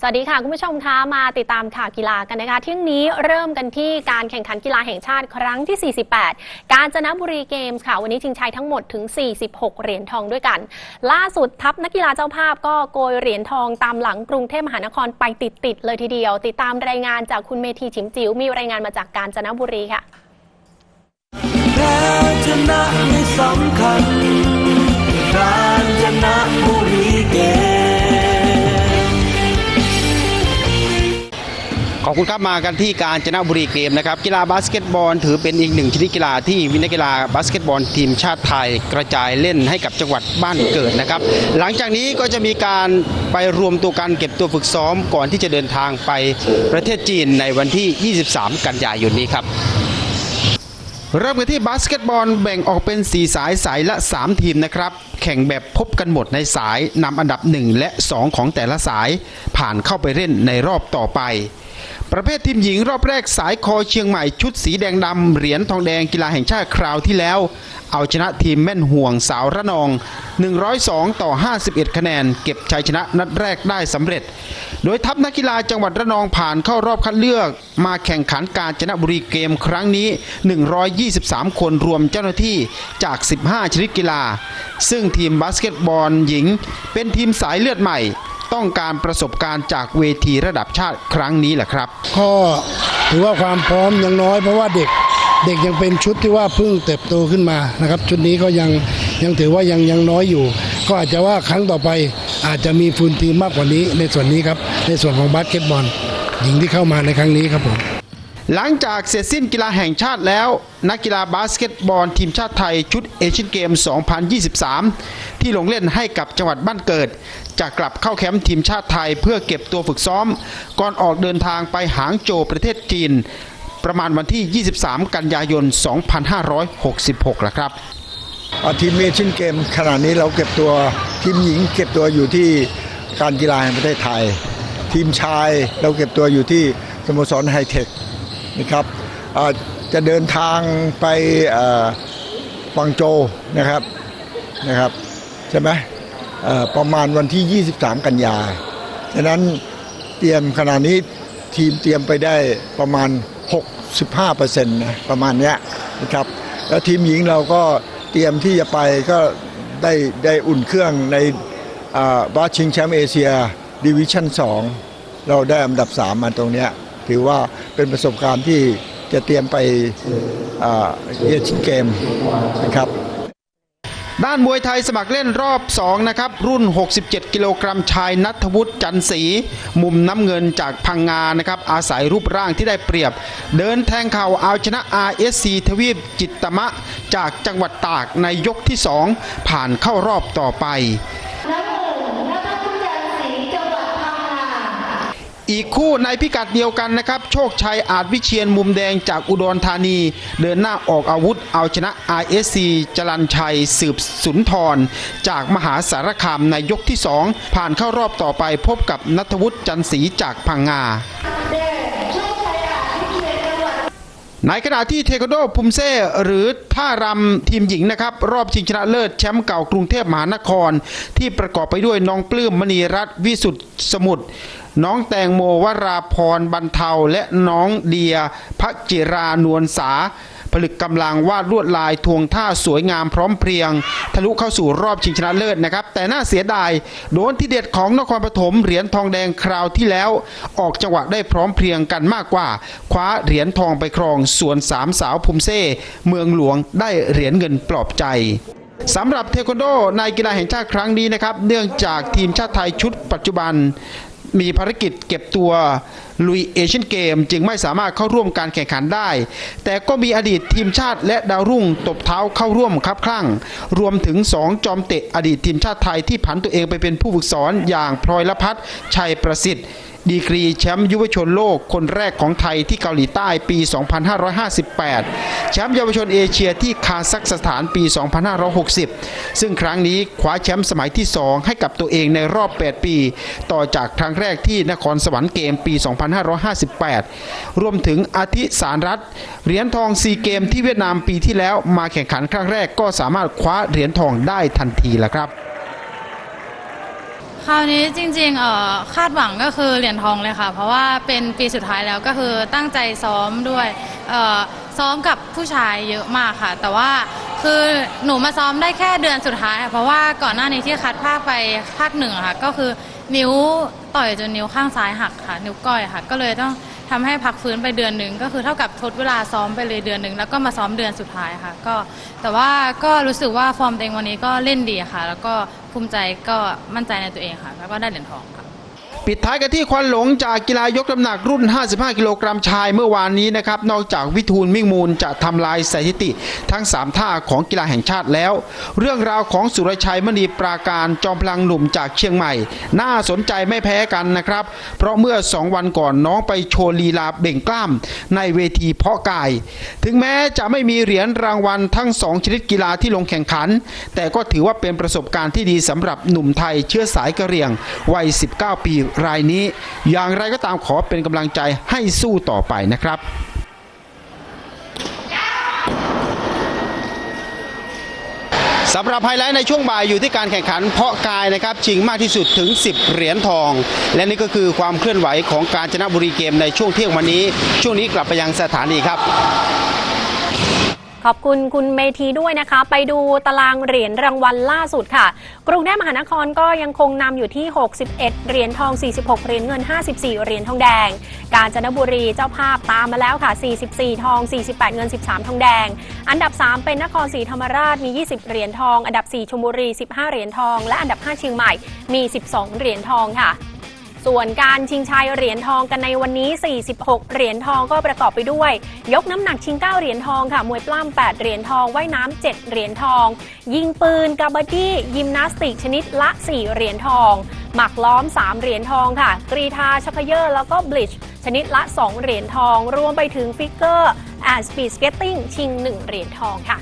สวัสดีค่ะ คุณผู้ชมคะมาติดตามข่าวกีฬากันนะคะเที่ยงนี้เริ่มกันที่การแข่งขันกีฬาแห่งชาติครั้งที่ 48 กาญจนบุรีเกมส์ค่ะวันนี้ชิงชัยทั้งหมดถึง 46 เหรียญทองด้วยกัน ล่าสุดทัพนักกีฬาเจ้าภาพก็โกยเหรียญทองตามหลังกรุงเทพมหานครไปติดๆเลยทีเดียว ติดตามรายงานจากคุณเมธีฉิมจิ๋วมีรายงานมาจากกาญจนบุรีค่ะแพ้ชนะไม่สำคัญ ขอบคุณครับมากันที่การจนบุรีเกมนะครับกีฬาบาสเกตบอล ถือเป็นอีกหนึ่งชนิดกีฬาที่มีนักกีฬาบาสเกตบอลทีมชาติไทยกระจายเล่นให้กับจังหวัดบ้านเกิดนะครับ หลังจากนี้ก็จะมีการไปรวมตัวกันเก็บตัวฝึกซ้อมก่อนที่จะเดินทางไปประเทศจีนในวันที่ 23 กันยายนนี้ครับเริ่มกันที่บาสเกตบอลแบ่งออกเป็น 4 สายสายละ 3 ทีมนะครับ แข่งแบบพบกันหมดในสายนำอันดับ 1 และ 2 ของแต่ละสายผ่านเข้าไปเล่นในรอบต่อไป ประเภททีมหญิงรอบแรกสายคอเชียงใหม่ชุดสีแดงดำเหรียญทองแดงกีฬาแห่งชาติคราวที่แล้ว เอาชนะทีมแม่นห่วงสาวระนอง 102 ต่อ 51 คะแนน เก็บชัยชนะนัดแรกได้สำเร็จ โดยทัพนักกีฬาจังหวัดระนองผ่านเข้ารอบคัดเลือก มาแข่งขันการจนบุรีเกมครั้งนี้ 123 คนรวมเจ้าหน้าที่จาก 15 ชนิดกีฬา ซึ่งทีมบาสเกตบอลหญิง เป็นทีมสายเลือดใหม่ ต้องการประสบการณ์จากเวทีระดับชาติครั้งนี้แหละครับ ก็ถือว่าความพร้อมยังน้อยเพราะว่าเด็กเด็กยังเป็นชุดที่ว่าเพิ่งเติบโตขึ้นมานะครับ ชุดนี้ก็ยังยังถือว่ายังยังน้อยอยู่ ก็อาจจะว่าครั้งต่อไปอาจจะมีฟูลทีมมากกว่านี้ในส่วนนี้ครับในส่วนของบาสเกตบอลหญิงที่เข้ามาในครั้งนี้ครับผมหลังจากเสร็จสิ้นกีฬาแห่งชาติแล้ว นักกีฬาบาสเกตบอลทีมชาติไทยชุดเอเชียนเกม 2023 ที่ลงเล่นให้กับจังหวัดบ้านเกิด จะกลับเข้าแคมป์ทีมชาติไทยเพื่อเก็บตัวฝึกซ้อม ก่อนออกเดินทางไปหางโจวประเทศจีน ประมาณวันที่ 23 กันยายน 2566 ละครับทีมเอเชียนเกมขณะนี้เราเก็บตัวทีมหญิงเก็บตัวอยู่ที่การกีฬาแห่งประเทศไทย ทีมชายเราเก็บตัวอยู่ที่สโมสรไฮเทคนะครับจะเดินทางไปเอ่อกวางโจวนะครับนะครับใช่ไหม ประมาณวันที่ 23 กันยาฉะนั้นเตรียมขณะนี้ทีมเตรียมไปได้ประมาณ 65%นะประมาณเนี้ยนะครับแล้วทีมหญิงเราก็เตรียมที่จะไปก็ได้ได้อุ่นเครื่องในบาสชิงแชมป์เอเชียดิวิชั่น 2 เราได้อันดับ 3 มาตรงเนี้ยถือว่าเป็นประสบการณ์ที่จะเตรียมไปเอเชียนเกมนะครับ ด้านมวยไทยสมัครเล่นรอบ2นะครับรุ่น 67 กิโลกรัมชายนัทวุฒิจันทร์ศรีมุมน้ำเงินจากพังงานะครับอาศัยรูปร่างที่ได้เปรียบ เดินแทงเข่าเอาชนะ RSC ทวีปจิตตมะ จากจังหวัดตากในยกที่ 2 ผ่านเข้ารอบต่อไป อีกคู่ในพิกัดเดียวกันนะครับ โชคชัยอาจวิเชียนมุมแดงจากอุดรธานี เดินหน้าออกอาวุธเอาชนะ RSC จรันชัยสืบสุนทร จากมหาสารคามในยกที่ 2 ผ่านเข้ารอบต่อไปพบกับนัทวุฒิจันทร์ศรีจากพังงา ในขณะที่เทคโดภูมิเซ่หรือท่ารำทีมหญิงนะครับ รอบชิงชนะเลิศแชมป์เก่ากรุงเทพมหานคร ที่ประกอบไปด้วยน้องปลื้มมณีรัตน์วิสุทธิสมุทร น้องแตงโมวราพรบรรเทาและน้องเดียพักจิรานวลสา ผลึกกำลังวาดลวดลายทวงท่าสวยงามพร้อมเพรียง ทะลุเข้าสู่รอบชิงชนะเลิศนะครับ แต่น่าเสียดาย โดนที่เด็ดของนครปฐมเหรียญทองแดงคราวที่แล้ว ออกจังหวะได้พร้อมเพรียงกันมากกว่า คว้าเหรียญทองไปครองส่วนสามสาวภูมิเซ่เมืองหลวงได้เหรียญเงินปลอบใจสำหรับเทควันโดในกีฬาแห่งชาติครั้งนี้นะครับ เนื่องจากทีมชาติไทยชุดปัจจุบัน มีภารกิจเก็บตัวลุยเอเชียนเกมจึงไม่สามารถเข้าร่วมการแข่งขันได้ แต่ก็มีอดีตทีมชาติและดาวรุ่งตบเท้าเข้าร่วมครับคลั่ง รวมถึง 2 จอมเตะอดีตทีมชาติไทยที่ผันตัวเองไปเป็นผู้ฝึกสอนอย่างพลอยละพัฒชัยประสิทธิ์ ดีกรีแชมป์ยุวชนโลกคนแรกของไทยที่เกาหลีใต้ปี 2558 แชมป์เยาวชนเอเชียที่คาซัคสถานปี 2560 ซึ่งครั้งนี้คว้าแชมป์สมัยที่ 2 ให้กับตัวเองในรอบ 8 ปี ต่อจากครั้งแรกที่นครสวรรค์เกมปี 2558 รวมถึงอาทิสารรัตเหรียญทองซีเกมที่เวียดนามปีที่แล้วมาแข่งขันครั้งแรกก็สามารถคว้าเหรียญทองได้ทันทีแล้วครับ คราวนี้จริงๆเอ่อคาดหวังก็คือเหรียญทองเลยค่ะ เพราะว่าเป็นปีสุดท้ายแล้วก็คือตั้งใจซ้อมด้วยเอ่อซ้อมกับผู้ชายเยอะมากค่ะ แต่ว่าคือหนูมาซ้อมได้แค่เดือนสุดท้ายค่ะเพราะว่าก่อนหน้านี้ที่คัดภาคไปภาคหนึ่งอะค่ะก็คือนิ้วต่อยจนนิ้วข้างซ้ายหักค่ะ นิ้วก้อยค่ะ ก็เลยต้อง ทำให้พักฟื้นไปเดือนหนึ่งก็คือเท่ากับทดเวลาซ้อมไปเลยเดือนหนึ่งแล้วก็มาซ้อมเดือนสุดท้ายค่ะ ก็แต่ว่าก็รู้สึกว่าฟอร์มตัวเองวันนี้ก็เล่นดีค่ะ แล้วก็ภูมิใจก็มั่นใจในตัวเองค่ะ แล้วก็ได้เหรียญทองค่ะ ปิดท้ายกันที่ควันหลงจากกีฬายกน้ำหนักรุ่น 55 กิโลกรัมชายเมื่อวานนี้นะครับ นอกจากวิทูลมิ่งมูลจะทำลายสถิติทั้ง 3 ท่าของกีฬาแห่งชาติแล้ว เรื่องราวของสุรชัยมณีปราการจอมพลังหนุ่มจากเชียงใหม่ น่าสนใจไม่แพ้กันนะครับ เพราะเมื่อ 2 วันก่อนน้องไปโชว์ลีลาเบ่งกล้าม ในเวทีเพาะกาย ถึงแม้จะไม่มีเหรียญรางวัลทั้ง 2 ชนิดกีฬาที่ลงแข่งขัน แต่ก็ถือว่าเป็นประสบการณ์ที่ดีสำหรับหนุ่มไทยเชื้อสายกะเหรี่ยงวัย 19 ปีรายนี้ อย่างไรก็ตามขอเป็นกำลังใจให้สู้ต่อไปนะครับสำหรับไฮไลท์ในช่วงบ่ายอยู่ที่การแข่งขันเพาะกายนะครับชิงมากที่สุดถึง 10 เหรียญทอง และนี่ก็คือความเคลื่อนไหวของการจนบุรีเกมในช่วงเที่ยงวันนี้ ช่วงนี้กลับไปยังสถานีครับ ขอบคุณคุณเมธีด้วยนะคะ ไปดูตารางเหรียญรางวัลล่าสุดค่ะ กรุงเทพมหานครก็ยังคงนำอยู่ที่ 61 เหรียญทอง 46 เหรียญเงิน 54 เหรียญทองแดง กาญจนบุรีเจ้าภาพตามมาแล้วค่ะ 44 ทอง 48 เงิน 13 ทองแดง อันดับ 3 เป็นนครศรีธรรมราชมี 20 เหรียญทอง อันดับ 4ชลบุรี 15 เหรียญทอง และอันดับ 5 เชียงใหม่มี 12 เหรียญทองค่ะ ส่วนการชิงชัยเหรียญทองกันในวันนี้ 46 เหรียญทองก็ประกอบไปด้วย ยกน้ำหนักชิง 9 เหรียญทองค่ะ มวยปล้ำ8เหรียญทองว่ายน้ำ7เหรียญทอง ยิงปืนกาบดี้ยิมนาสติกชนิดละ 4 เหรียญทอง หมักล้อม 3 เหรียญทองค่ะ กรีธาชักเยอร์ แล้วก็บลิชชนิดละ 2 เหรียญทอง รวมไปถึงฟิกเกอร์แอนด์สปีดสเก็ตติ้งชิง 1 เหรียญทองค่ะ